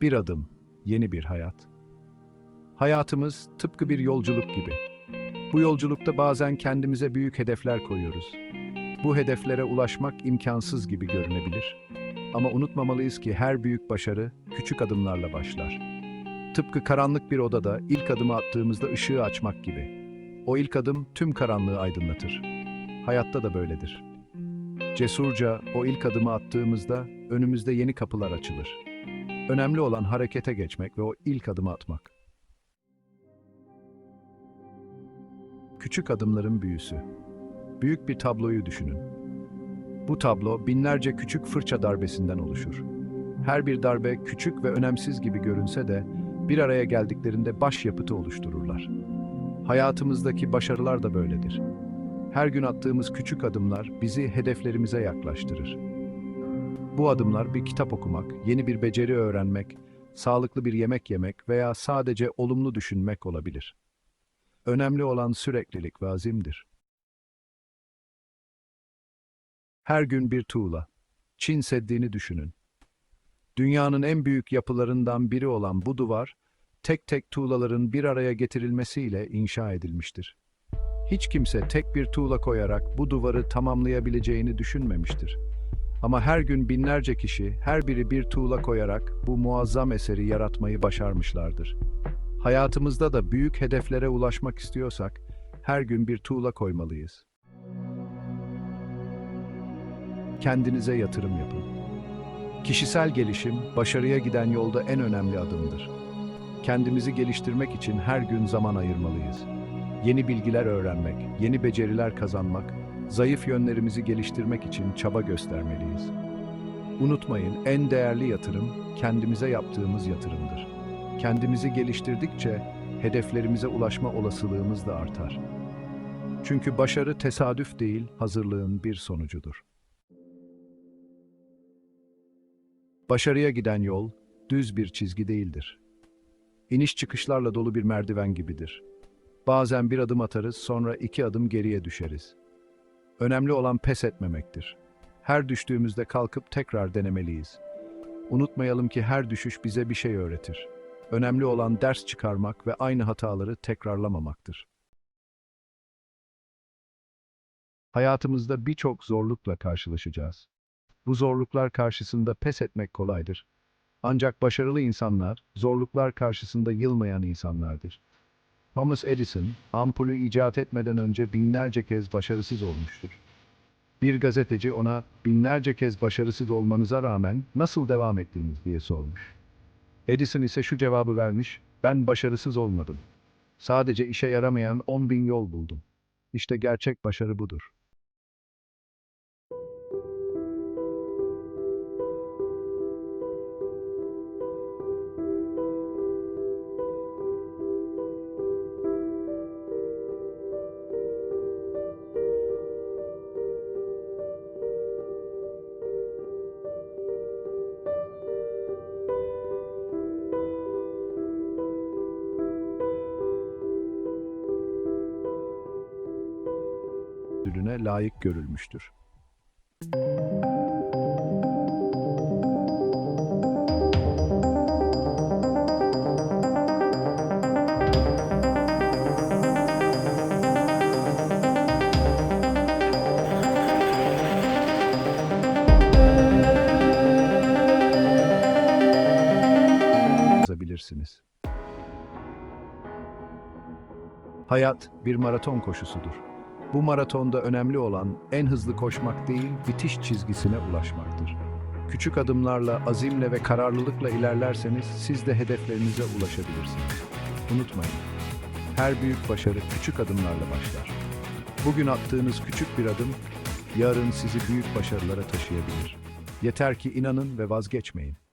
Bir adım, yeni bir hayat. Hayatımız tıpkı bir yolculuk gibi. Bu yolculukta bazen kendimize büyük hedefler koyuyoruz. Bu hedeflere ulaşmak imkansız gibi görünebilir. Ama unutmamalıyız ki her büyük başarı küçük adımlarla başlar. Tıpkı karanlık bir odada ilk adımı attığımızda ışığı açmak gibi. O ilk adım tüm karanlığı aydınlatır. Hayatta da böyledir. Cesurca o ilk adımı attığımızda önümüzde yeni kapılar açılır. Önemli olan harekete geçmek ve o ilk adımı atmak. Küçük adımların büyüsü. Büyük bir tabloyu düşünün. Bu tablo binlerce küçük fırça darbesinden oluşur. Her bir darbe küçük ve önemsiz gibi görünse de bir araya geldiklerinde başyapıtı oluştururlar. Hayatımızdaki başarılar da böyledir. Her gün attığımız küçük adımlar bizi hedeflerimize yaklaştırır. Bu adımlar bir kitap okumak, yeni bir beceri öğrenmek, sağlıklı bir yemek yemek veya sadece olumlu düşünmek olabilir. Önemli olan süreklilik ve azimdir. Her gün bir tuğla. Çin Seddi'ni düşünün. Dünyanın en büyük yapılarından biri olan bu duvar, tek tek tuğlaların bir araya getirilmesiyle inşa edilmiştir. Hiç kimse tek bir tuğla koyarak bu duvarı tamamlayabileceğini düşünmemiştir. Ama her gün binlerce kişi, her biri bir tuğla koyarak bu muazzam eseri yaratmayı başarmışlardır. Hayatımızda da büyük hedeflere ulaşmak istiyorsak, her gün bir tuğla koymalıyız. Kendinize yatırım yapın. Kişisel gelişim, başarıya giden yolda en önemli adımdır. Kendimizi geliştirmek için her gün zaman ayırmalıyız. Yeni bilgiler öğrenmek, yeni beceriler kazanmak, zayıf yönlerimizi geliştirmek için çaba göstermeliyiz. Unutmayın, en değerli yatırım kendimize yaptığımız yatırımdır. Kendimizi geliştirdikçe hedeflerimize ulaşma olasılığımız da artar. Çünkü başarı tesadüf değil, hazırlığın bir sonucudur. Başarıya giden yol düz bir çizgi değildir. İniş çıkışlarla dolu bir merdiven gibidir. Bazen bir adım atarız, sonra iki adım geriye düşeriz. Önemli olan pes etmemektir. Her düştüğümüzde kalkıp tekrar denemeliyiz. Unutmayalım ki her düşüş bize bir şey öğretir. Önemli olan ders çıkarmak ve aynı hataları tekrarlamamaktır. Hayatımızda birçok zorlukla karşılaşacağız. Bu zorluklar karşısında pes etmek kolaydır. Ancak başarılı insanlar, zorluklar karşısında yılmayan insanlardır. Thomas Edison, ampulü icat etmeden önce binlerce kez başarısız olmuştur. Bir gazeteci ona binlerce kez başarısız olmanıza rağmen nasıl devam ettiniz diye sormuş. Edison ise şu cevabı vermiş, ben başarısız olmadım. Sadece işe yaramayan 10 bin yol buldum. İşte gerçek başarı budur. Ödülüne layık görülmüştür. yazabilirsiniz. Hayat bir maraton koşusudur. Bu maratonda önemli olan en hızlı koşmak değil, bitiş çizgisine ulaşmaktır. Küçük adımlarla, azimle ve kararlılıkla ilerlerseniz siz de hedeflerinize ulaşabilirsiniz. Unutmayın, her büyük başarı küçük adımlarla başlar. Bugün attığınız küçük bir adım, yarın sizi büyük başarılara taşıyabilir. Yeter ki inanın ve vazgeçmeyin.